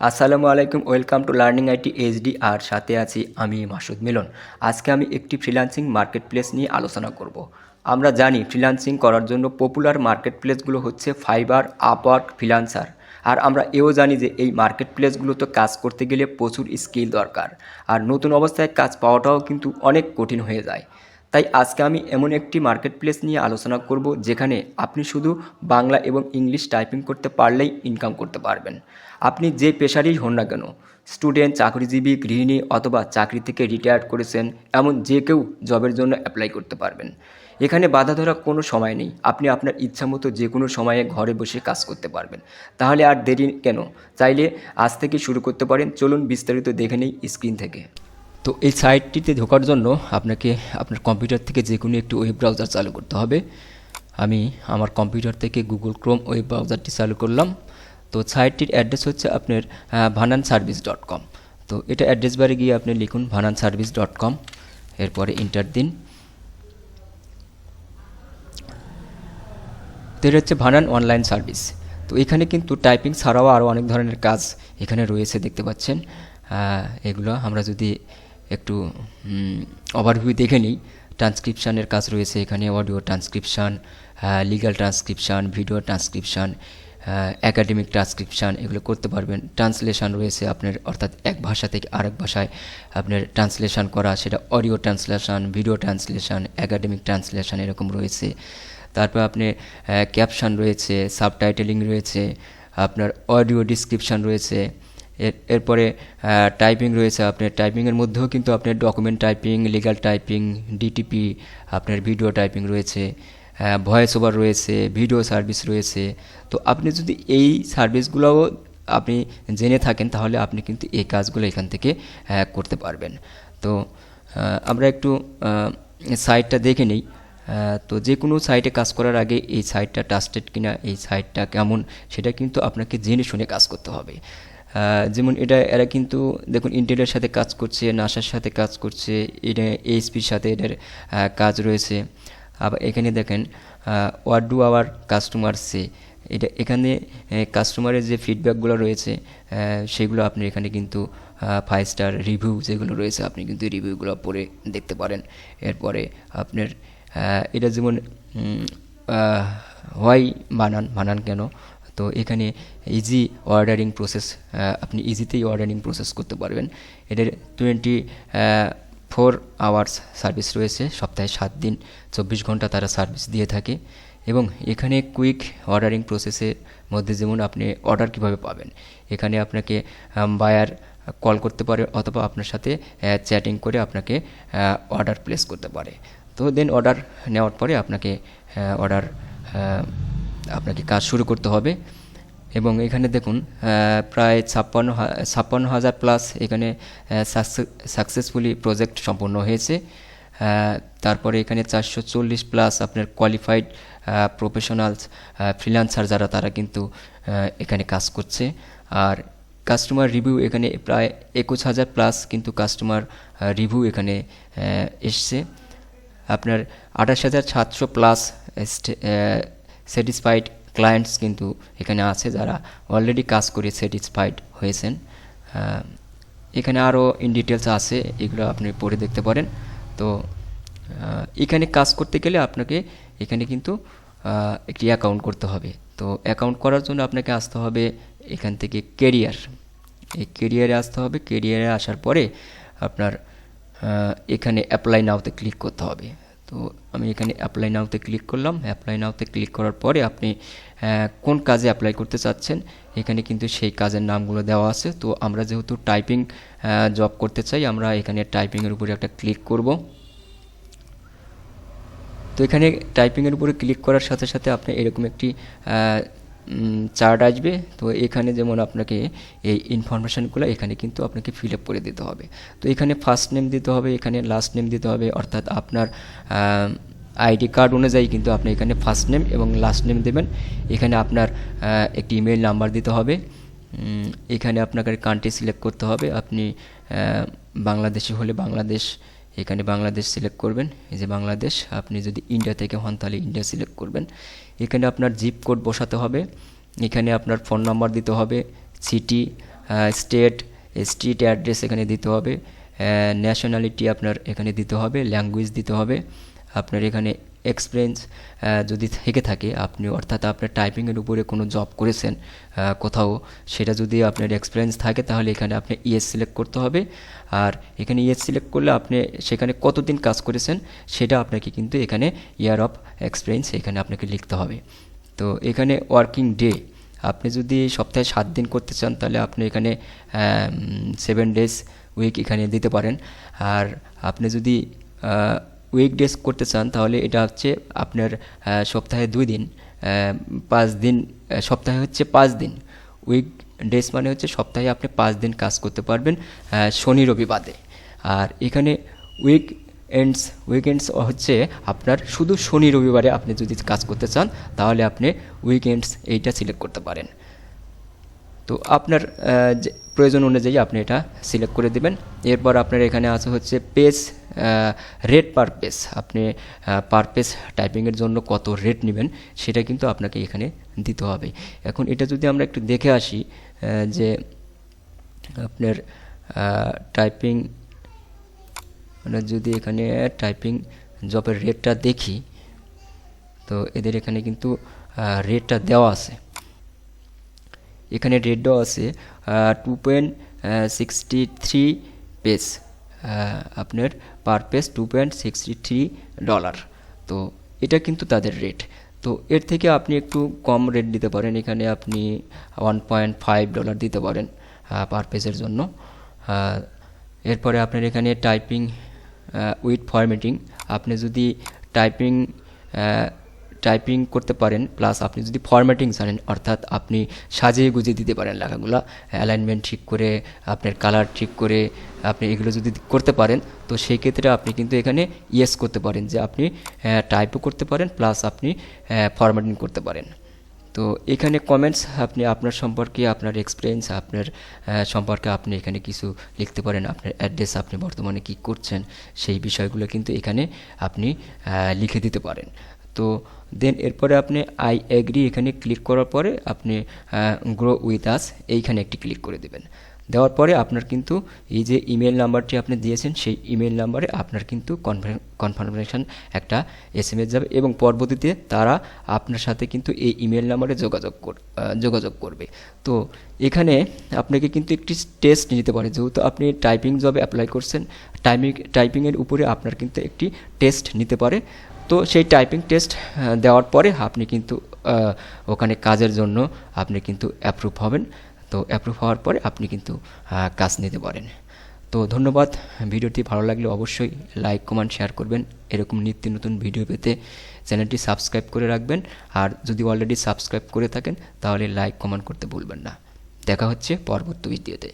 আসসালামু আলাইকুম, welcome to learning IT HD, আর সাথে আছি আমি মাসুদ মিলন। আজকে আমি একটি ফ্রিল্যান্সিং মার্কেট প্লেস নিয়ে আলোচনা করব। আমরা জানি ফ্রিল্যান্সিং করার জন্য পপুলার মার্কেট প্লেসগুলো হচ্ছে ফাইবার, আপওয়ার্ক, ফ্রিল্যান্সার। আর আমরা এও জানি যে এই মার্কেট প্লেসগুলোতে কাজ করতে গেলে প্রচুর স্কিল দরকার। আর নতুন অবস্থায় কাজ পাওয়াটাও কিন্তু অনেক কঠিন হয়ে যায়। তাই আজকে আমি এমন একটি মার্কেট প্লেস নিয়ে আলোচনা করব, যেখানে আপনি শুধু বাংলা এবং ইংলিশ টাইপিং করতে পারলেই ইনকাম করতে পারবেন। আপনি যে পেশারই হন না কেন, স্টুডেন্ট, চাকরিজীবী, গৃহিণী অথবা চাকরি থেকে রিটায়ার্ড করেছেন, এমন যে কেউ জবের জন্য অ্যাপ্লাই করতে পারবেন। এখানে বাধা ধরা কোনো সময় নেই। আপনি আপনার ইচ্ছা মতো যে কোনো সময়ে ঘরে বসে কাজ করতে পারবেন। তাহলে আর দেরি কেন? চাইলে আজ থেকে শুরু করতে পারেন। চলুন বিস্তারিত দেখে নেই স্ক্রিন থেকে। তো এই সাইটটিতে ঢোকার জন্য আপনাকে আপনার কম্পিউটার থেকে যে কোনো একটি ওয়েব ব্রাউজার চালু করতে হবে। আমি আমার কম্পিউটার থেকে গুগল ক্রোম ওয়েব ব্রাউজারটি চালু করলাম। তো সাইটটির অ্যাড্রেস হচ্ছে আপনার ভানান সার্ভিস ডট কম তো এটা অ্যাড্রেস বারে গিয়ে আপনি লিখুন ভানান সার্ভিস ডট কম এরপরে ইন্টার দিন। তো এটা হচ্ছে ভানান অনলাইন সার্ভিস। তো এখানে কিন্তু টাইপিং ছাড়াও আরও অনেক ধরনের কাজ এখানে রয়েছে, দেখতে পাচ্ছেন। এগুলো আমরা যদি একটু ওভারভিউ দেখে নিই। ট্রান্সক্রিপশানের কাজ রয়েছে এখানে audio transcription legal transcription video transcription academic transcription এগুলো করতে পারবেন। ট্রান্সলেশন রয়েছে আপনার, অর্থাৎ এক ভাষা থেকে আরেক ভাষায় আপনার ট্রান্সলেশন করা, সেটা audio translation video translation academic translation এরকম রয়েছে। তারপর আপনি ক্যাপশন রয়েছে সাবটাইটেলিং রয়েছে, আপনার অডিও ডিসক্রিপশান রয়েছে। এর, এরপরে টাইপিং রয়েছে আপনার। টাইপিংয়ের মধ্যেও কিন্তু আপনার document typing legal typing DTP আপনার ভিডিও টাইপিং রয়েছে। ভয়েস ওভার রয়েছে ভিডিও সার্ভিস রয়েছে। তো আপনি যদি এই সার্ভিসগুলোও আপনি জেনে থাকেন, তাহলে আপনি কিন্তু এই কাজগুলো এখান থেকে করতে পারবেন। তো আমরা একটু সাইটটা দেখে নিই। তো যে কোনো সাইটে কাজ করার আগে এই সাইটটা ট্রাস্টেড কিনা, এই সাইটটা কেমন, সেটা কিন্তু আপনাকে জেনে শুনে কাজ করতে হবে। যেমন এটা, এরা কিন্তু, দেখুন ইন্টেলের সাথে কাজ করছে নাসার সাথে কাজ করছে, এটা এইচপির সাথে এটার কাজ রয়েছে। আবার এখানে দেখেন what do our customer say এটা এখানে কাস্টমারের যে ফিডব্যাকগুলো রয়েছে সেগুলো আপনি এখানে কিন্তু ফাইভ স্টার রিভিউ যেগুলো রয়েছে, আপনি কিন্তু রিভিউগুলো পড়ে দেখতে পারেন। এরপরে আপনার এটা যেমন হোয়াই বানান বানান কেন? তো এখানে ইজি অর্ডারিং প্রসেস আপনি ইজিতেই অর্ডারিং প্রসেস করতে পারবেন। এদের টোয়েন্টি ফোর আওয়ার্স সার্ভিস রয়েছে, সপ্তাহে সাত দিন, চব্বিশ ঘণ্টা তারা সার্ভিস দিয়ে থাকে এবং এখানে কুইক অর্ডারিং প্রসেসের মধ্যে যেমন আপনি অর্ডার কীভাবে পাবেন, এখানে আপনাকে বায়ার কল করতে পারে অথবা আপনার সাথে চ্যাটিং করে আপনাকে অর্ডার প্লেস করতে পারে। তো দেন অর্ডার নেওয়ার পরে আপনাকে অর্ডার আপনাকে কাজ শুরু করতে হবে। এবং এখানে দেখুন প্রায় ছাপ্পান্ন ছাপ্পান্ন হাজার প্লাস এখানে সাকসেসফুলি প্রজেক্ট সম্পন্ন হয়েছে। তারপরে এখানে চারশো চল্লিশ প্লাস আপনার কোয়ালিফাইড প্রফেশনালস ফ্রিল্যান্সার যারা, তারা কিন্তু এখানে কাজ করছে। আর কাস্টমার রিভিউ এখানে প্রায় একুশ হাজার প্লাস কিন্তু কাস্টমার রিভিউ এখানে এসছে। আপনার আঠাশ হাজার সাতশো প্লাস স্যাটিসফাইড ক্লায়েন্টস কিন্তু এখানে আছে যারা অলরেডি কাজ করে স্যাটিসফাইড হয়েছেন। এখানে আরও ইন ডিটেলস আছে, এগুলো আপনি পড়ে দেখতে পারেন। তো এখানে কাজ করতে গেলে আপনাকে এখানে কিন্তু একটি অ্যাকাউন্ট করতে হবে। তো অ্যাকাউন্ট করার জন্য আপনাকে আসতে হবে এখান থেকে কেরিয়ার এই কেরিয়ারে আসতে হবে। কেরিয়ারে আসার পরে আপনার এখানে অ্যাপ্লাই নাওতে ক্লিক করতে হবে। তো আমি এখানে অ্যাপ্লাই নাওতে ক্লিক করলাম। অ্যাপ্লাই নাওতে ক্লিক করার পরে আপনি কোন কাজে অ্যাপ্লাই করতে চাচ্ছেন? এখানে কিন্তু সেই কাজের নামগুলো দেওয়া আছে। তো আমরা যেহেতু টাইপিং জব করতে চাই, আমরা এখানে টাইপিংয়ের উপরে একটা ক্লিক করব। তো এখানে টাইপিংয়ের উপরে ক্লিক করার সাথে সাথে আপনি এরকম একটি চার্ট আসবে। তো এখানে যেমন আপনাকে এই ইনফরমেশানগুলো এখানে কিন্তু আপনাকে ফিল আপ করে দিতে হবে। তো এখানে ফার্স্ট নেম দিতে হবে, এখানে লাস্ট নেম দিতে হবে, অর্থাৎ আপনার আইডি কার্ড অনুযায়ী কিন্তু আপনি এখানে ফার্স্ট নেম এবং লাস্ট নেম দেবেন। এখানে আপনার একটি ইমেল নাম্বার দিতে হবে। এখানে আপনাকে কান্ট্রি সিলেক্ট করতে হবে। আপনি বাংলাদেশি হলে বাংলাদেশ এখানে বাংলাদেশ সিলেক্ট করবেন। এই যে বাংলাদেশ, আপনি যদি ইন্ডিয়া থেকে হন তাহলে ইন্ডিয়া সিলেক্ট করবেন। এখানে আপনার জিপ কোড বসাতে হবে। এখানে আপনার ফোন নাম্বার দিতে হবে সিটি স্টেট স্ট্রিট অ্যাড্রেস এখানে দিতে হবে ন্যাশনালিটি আপনার এখানে দিতে হবে ল্যাঙ্গুয়েজ দিতে হবে। আপনার এখানে এক্সপিরিয়েন্স যদি থেকে থাকে, আপনি অর্থাৎ আপনার টাইপিংয়ের উপরে কোনো জব করেছেন কোথাও, সেটা যদি আপনার এক্সপিরিয়েন্স থাকে, তাহলে এখানে আপনি ইএস সিলেক্ট করতে হবে। আর এখানে ইএস সিলেক্ট করলে আপনি সেখানে কতদিন কাজ করেছেন, সেটা আপনাকে কিন্তু এখানে ইয়ার অফ এক্সপিরিয়েন্স এখানে আপনাকে লিখতে হবে। তো এখানে ওয়ার্কিং ডে আপনি যদি সপ্তাহে সাত দিন করতে চান, তাহলে আপনি এখানে সেভেন ডেজ উইক এখানে দিতে পারেন। আর আপনি যদি উইক ডেজ করতে চান, তাহলে এটা হচ্ছে আপনার সপ্তাহে দুই দিন পাঁচ দিন সপ্তাহে হচ্ছে পাঁচ দিন। উইক ডেজ মানে হচ্ছে সপ্তাহে আপনি পাঁচ দিন কাজ করতে পারবেন শনি, রবি বাদে। আর এখানে উইক এন্ডস উইকেন্ডস হচ্ছে আপনার শুধু শনি, রবিবারে আপনি যদি কাজ করতে চান, তাহলে আপনি উইকেন্ডস এইটা সিলেক্ট করতে পারেন। তো আপনার প্রয়োজন অনুযায়ী আপনি এটা সিলেক্ট করে দেবেন। এরপর আপনার এখানে আছে হচ্ছে পেজ রেট পার পেজ আপনি পার পেজ টাইপিংয়ের জন্য কত রেট নেবেন সেটা কিন্তু আপনাকে এখানে দিতে হবে। এখন এটা যদি আমরা একটু দেখে আসি যে আপনার টাইপিং মানে যদি এখানে টাইপিং জবের রেটটা দেখি, তো এদের এখানে কিন্তু রেটটা দেওয়া আছে। এখানে দেওয়া আছে two point sixty three page আপনার per page two point sixty three dollar তো এটা কিন্তু তাদের রেট তো এর থেকে আপনি একটু কম রেট দিতে পারেন, এখানে আপনি ওয়ান পয়েন্ট ফাইভ ডলার দিতে পারেন পার পেজের জন্য। এরপরে আপনার এখানে টাইপিং উইথ ফরম্যাটিং আপনি যদি টাইপিং টাইপিং করতে পারেন প্লাস আপনি যদি ফরম্যাটিং জানেন অর্থাৎ আপনি সাজিয়ে গুজিয়ে দিতে পারেন লেখাগুলো অ্যালাইনমেন্ট ঠিক করে, আপনার কালার ঠিক করে, আপনি এগুলো যদি করতে পারেন, তো সেই ক্ষেত্রে আপনি কিন্তু এখানে ইয়েস করতে পারেন যে আপনি টাইপও করতে পারেন প্লাস আপনি ফরম্যাটিং করতে পারেন। তো এখানে কমেন্টস আপনি, আপনার সম্পর্কে, আপনার এক্সপিরিয়েন্স আপনার সম্পর্কে আপনি এখানে কিছু লিখতে পারেন, আপনার অ্যাড্রেস আপনি বর্তমানে কি করছেন, সেই বিষয়গুলো কিন্তু এখানে আপনি লিখে দিতে পারেন। তো দেন এরপরে আপনি আই এগ্রি এখানে ক্লিক করার পরে আপনি গ্রো উইথ আস এইখানে একটি ক্লিক করে দেবেন। দেওয়ার পরে আপনার কিন্তু এই যে ইমেল নাম্বারটি আপনি দিয়েছেন, সেই ইমেল নাম্বারে আপনার কিন্তু কনফার্মেশন একটা এস যাবে এবং পরবর্তীতে তারা আপনার সাথে কিন্তু এই ইমেল নাম্বারে যোগাযোগ কর- যোগাযোগ করবে। তো এখানে আপনাকে কিন্তু একটি টেস্ট নিতে পারে। যেহেতু আপনি টাইপিং জবে অ্যাপ্লাই করছেন টাইপিং টাইপিংয়ের উপরে আপনার কিন্তু একটি টেস্ট নিতে পারে। তো সেই টাইপিং টেস্ট দেওয়ার পরে আপনি কিন্তু ওখানে কাজের জন্য আপনি কিন্তু অ্যাপ্রুভ হবেন। তো অ্যাপ্রুভ হওয়ার পরে আপনি কিন্তু কাজ নিতে পারেন। তো ধন্যবাদ। ভিডিওটি ভালো লাগলে অবশ্যই লাইক কমেন্ট শেয়ার করবেন। এরকম নিত্য নতুন ভিডিও পেতে চ্যানেলটি সাবস্ক্রাইব করে রাখবেন। আর যদি অলরেডি সাবস্ক্রাইব করে থাকেন, তাহলে লাইক কমেন্ট করতে ভুলবেন না। দেখা হচ্ছে পরবর্তী ভিডিওতে